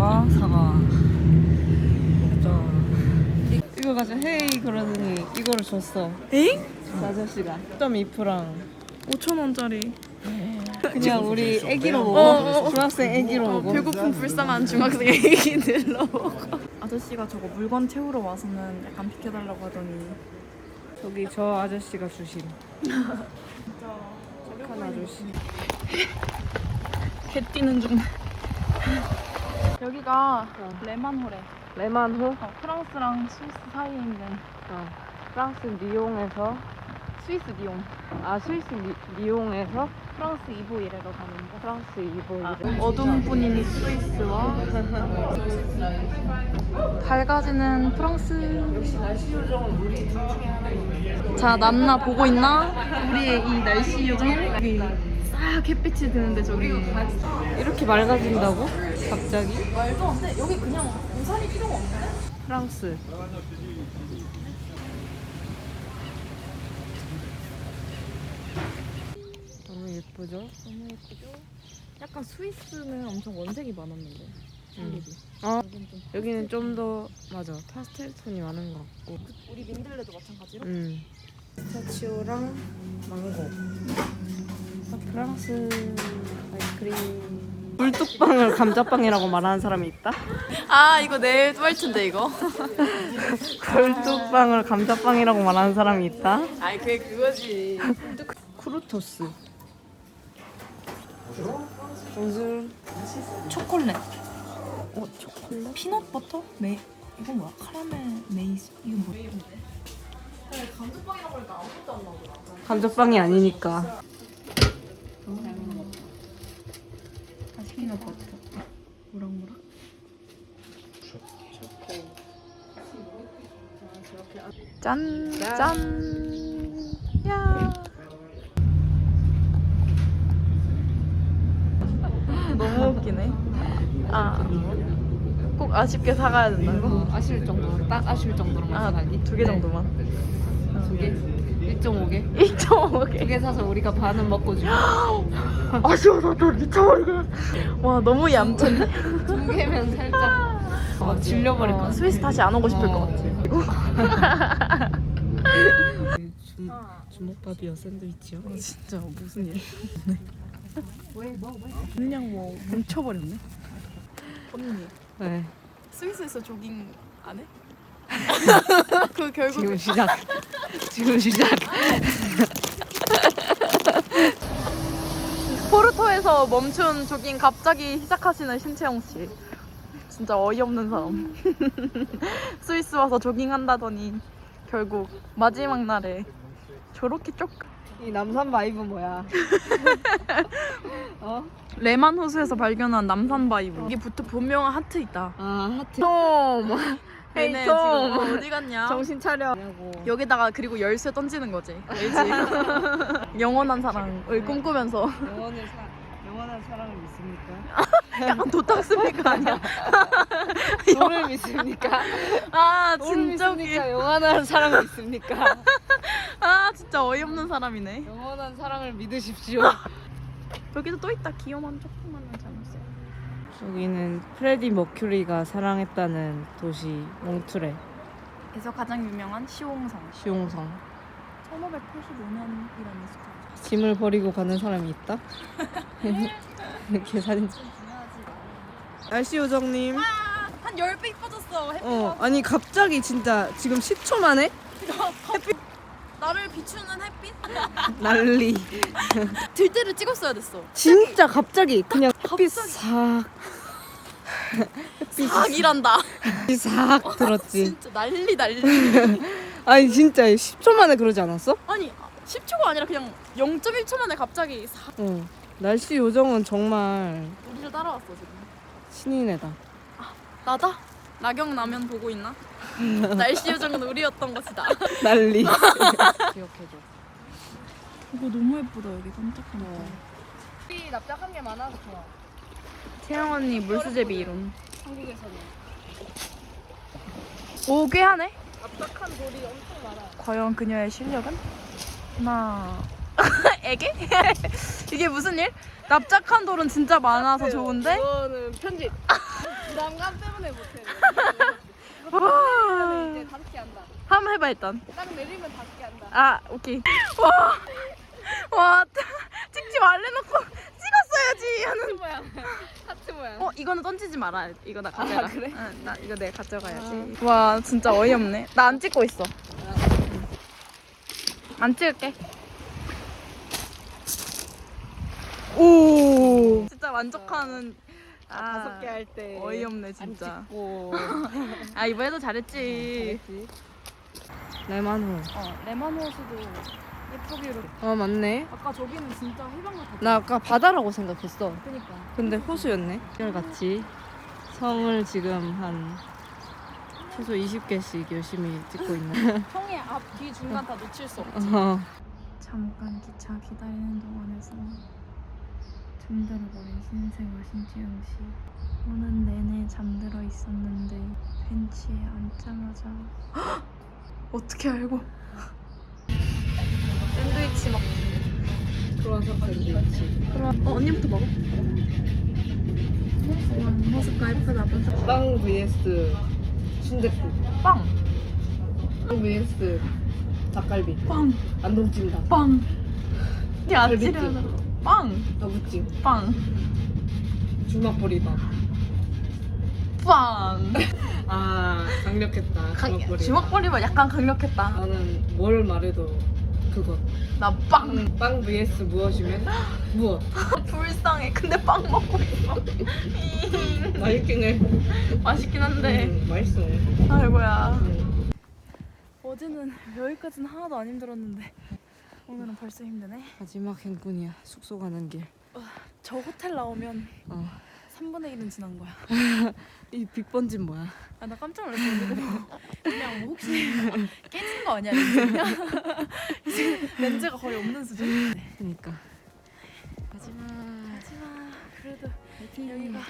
사과? 사과. 먹자 이거 가져 헤이 그러더니 이거를 줬어. 에잉? 그 아저씨가. 1.2프랑. 5천 원짜리. 그냥 우리 애기로 어, 먹어. 어, 어. 중학생 애기로 먹어. 배고픈 불쌍한 중학생 애기들로 먹어. 아저씨가 저거 물건 채우러 와서는 약간 비켜달라고 하더니. 저기 저 아저씨가 주신. 착한 아저씨. 개 뛰는 중. 여기가 레만호래. 레만호 어, 프랑스랑 스위스 사이에 있는 어, 프랑스 리옹에서 스위스 리옹. 아 스위스 리, 리옹에서 프랑스 이보이래로 가는 거. 프랑스 이보이를 어둠 뿐인 스위스와 밝아지는 프랑스. 자 남나 보고 있나? 우리의 이 날씨 요정 여기 싹 햇빛이 드는데 저기 이렇게 맑아진다고? 갑자기? 말도 안 돼. 여기 그냥 우산이 필요가 없네. 프랑스 너무 예쁘죠? 너무 예쁘죠? 약간 스위스는 엄청 원색이 많았는데. 음. 음. 어 여기는 좀 더 맞아 파스텔 톤이 많은 것 같고 우리 민들레도 마찬가지로. 음 스타치오랑 망고 아, 프랑스 아이스크림 꿀뚝빵을 감자빵이라고 말하는 사람이 있다? 아 이거 내 뻘친데 이거. 꿀뚝빵을 감자빵이라고 말하는 사람이 있다? 아이 그게 그거지. 크루토스 무슨 초콜릿. 어 초콜릿? 피넛 버터? 메 이건 뭐야? 카라멜 메이스 이건 뭐야? 감자빵이라고 하니까 아무것도 안 나오더라. 감자빵이 아니니까? 짠, 짠, 야. 너무 웃기네. 아, 꼭 아쉽게 사가야 된다고? 아쉬울 정도로 딱 아쉬울 정도로만 아, 사가기 두 개 정도만. 두 개 1.5개 1.5개. 두 개 사서 우리가 반은 먹고 주고 아쉬워서 저 미쳐버리겠어. 와, 너무 얌전해. 두 개면 살짝 어, 질려버릴 것 어, 같아 스위스 다시 안 오고 싶을 것 같아. 주, 주먹밥이요 샌드위치요 어, 진짜 무슨 일? 그냥 뭐 뭉쳐버렸네. 언니 네 스위스에서 조깅 안 해? 그 결국 지금 시작 지금 시작 포르토에서 멈춘 조깅 갑자기 시작하시는 신채영 씨. 진짜 어이없는 사람. 스위스 와서 조깅한다더니 결국 마지막 날에 저렇게 쪽 이 남산 바이브 뭐야 어? 레만 호수에서 발견한 남산 바이브. 이게 붙어 분명한 하트 있다. 아 하트 톰. 헤이, 톰. 지금 어디 갔냐? 정신 차려 여기다가 그리고 열쇠 던지는 거지. 알지? 영원한 사랑을 꿈꾸면서 영원을 사 영원한 사랑을 믿습니까? 약간 도탁스니까 아니야? 너를 믿습니까? 아 너를 진짜 웃기. 믿습니까? 영원한 사랑을 믿습니까? 아 진짜 어이없는 사람이네. 영원한 사랑을 믿으십시오. 여기도 또 있다. 귀여운 조그만한 잠옷. 여기는 프레디 머큐리가 사랑했다는 도시 몽트레 에서 가장 유명한 시옹성. 시옹성. 1585년이라는 스타. 짐을 버리고 가는 사람이 있다? 이렇게 사진 찍- 날씨 요정님 한 10배 이뻐졌어. 햇빛 어 아니 갑자기 진짜 지금 10초 만에 나를 비추는 햇빛? 난리 들 때를 찍었어야 됐어. 진짜 갑자기 그냥 햇빛 싹 싹 일한다. 싹 들었지 진짜 난리 난리. 아니 진짜 10초 만에 그러지 않았어? 아니 10초가 아니라 그냥 0.1초 만에 갑자기 싹 어 날씨 요정은 정말 우리를 따라왔어 지금. 신인애다 나다? 나경 라면 보고 있나? 날씨 요정은 우리였던 것이다. 난리 기억해줘 이거 너무 예쁘다 여기 반짝반짝. 햇빛 납작한 게 많아서 좋아 태양 언니 물수제비 이론. 한국에서는 오 꽤 하네. 납작한 돌이 엄청 많아 과연 그녀의 실력은? 하나. 애게? 이게 무슨 일? 납작한 돌은 진짜 많아서 좋은데? 그거는 편집. 부담감 때문에 못해. 와. 이제 다섯 개 한다. 한번 해봐 일단. 딱 내리면 다섯 개 한다. 아 오케이. 와. 와 찍지 말래놓고 찍었어야지 하는. 모양. 하트 모양. 어 이거는 던지지 마라. 이거 나 가져가. 아, 그래? 응, 나 이거 내가 가져가야지. 와 진짜 어이없네. 나 안 찍고 있어. 응. 안 찍을게. 오. 진짜 만족하는. 아, 다섯 개 할 때. 어이없네 진짜. 오. 아 이번에도 잘했지. 레만호. 어 레몬 호수도 예쁘기로. 아 맞네. 아까 저기는 진짜 해방 같아. 나 아까 바다라고 생각했어. 그니까. 근데 호수였네. 같이 성을 지금 한 최소 20개씩 열심히 찍고 있는. 총의 앞, 뒤, 중간 다 놓칠 수 없지. 어. 잠깐 기차 기다리는 동안에서 잠들어버린 신세와 신지영 씨. 오는 내내 잠들어 있었는데 벤치에 앉자마자 어떻게 알고? 샌드위치 먹. 크로와상 샌드위치. 그럼 어 언니부터 먹어. 와 모습가 예쁘다. 빵 vs 순댓국. 빵, 빵 vs 닭갈비. 빵, 안동찜닭. 빵. 야 갈비찜. 아찔하다. 빵, 어부찜. 빵, 주먹보리밥. 빵. 아 강력했다. 강, 주먹보리밥. 주먹벌리면 약간 강력했다. 나는 뭘 말해도 그것. 나 빵. 빵, 빵 vs 무엇이면 무엇. 불쌍해. 근데 빵 먹고 있어. 맛있긴 해. 맛있긴 한데. 음, 맛있어. 아이고야. 음. 어제는 여기까지는 하나도 안 힘들었는데 오늘은 벌써 힘드네. 마지막 행군이야. 숙소 가는 길. 저 호텔 나오면 어. 3분의 1은 지난 거야. 이 빅번진 뭐야? 아, 나 깜짝 놀랐어. 그냥 뭐 혹시 깨진 거 아니야? 이제 렌즈가 거의 없는 수준. 그니까. 마지막. 하지만 그래도 여기가